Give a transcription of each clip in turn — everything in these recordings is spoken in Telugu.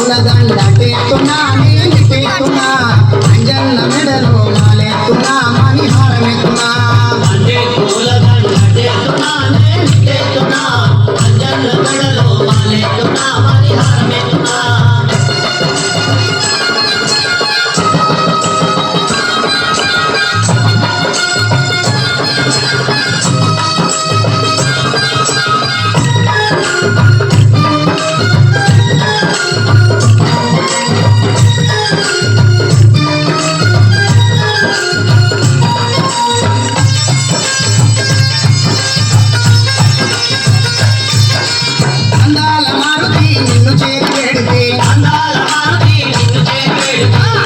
పూలదండ పెట్టున్నా నేను పెట్టున్నా అంజన్న మెడలో నాలెత్తున్నా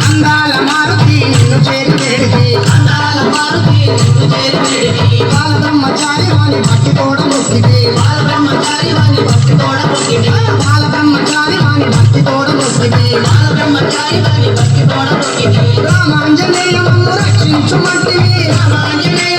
అందాల మారుతి నిన్ను చేరి వేడికి అందాల మారుతి నిన్ను చేరి వేడికి బాల బ్రహ్మచారి వాని రక్షించుమంటివి రామాంజనేయ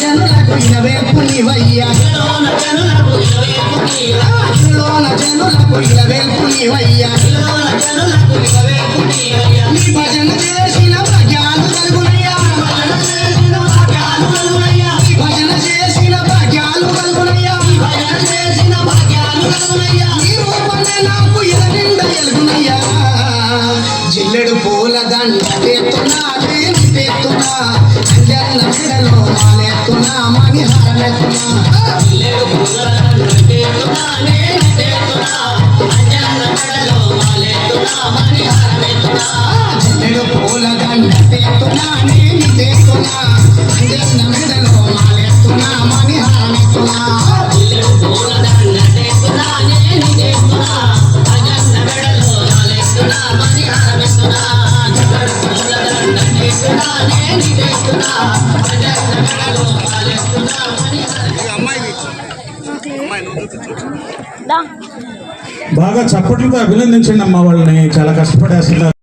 జనులకు ఇలవేపు నీవయ్యా జనులకు ఇలవేపు నీవయ్యా నీ భజన చేసిన ప్రజ్ఞాను కలుగునయ్యా నీ భజన చేసిన భాగ్యాలు కలుగునయ్యా నీ నాకు ఎలుగునయ్యా. జిల్లెడు పూల దండ తెత్తున్నా నేను తెత్తున్నా అంజన్న మెడలో మాలెత్తున్నా మణి జిల్లెడు పూల దండ తెత్తున్నా నేను మెడలో మాలెత్తున్నా మణి బాగా చప్పట్లతో అభినందించండి అమ్మ వాళ్ళని. చాలా కష్టపడేస్తున్నారు.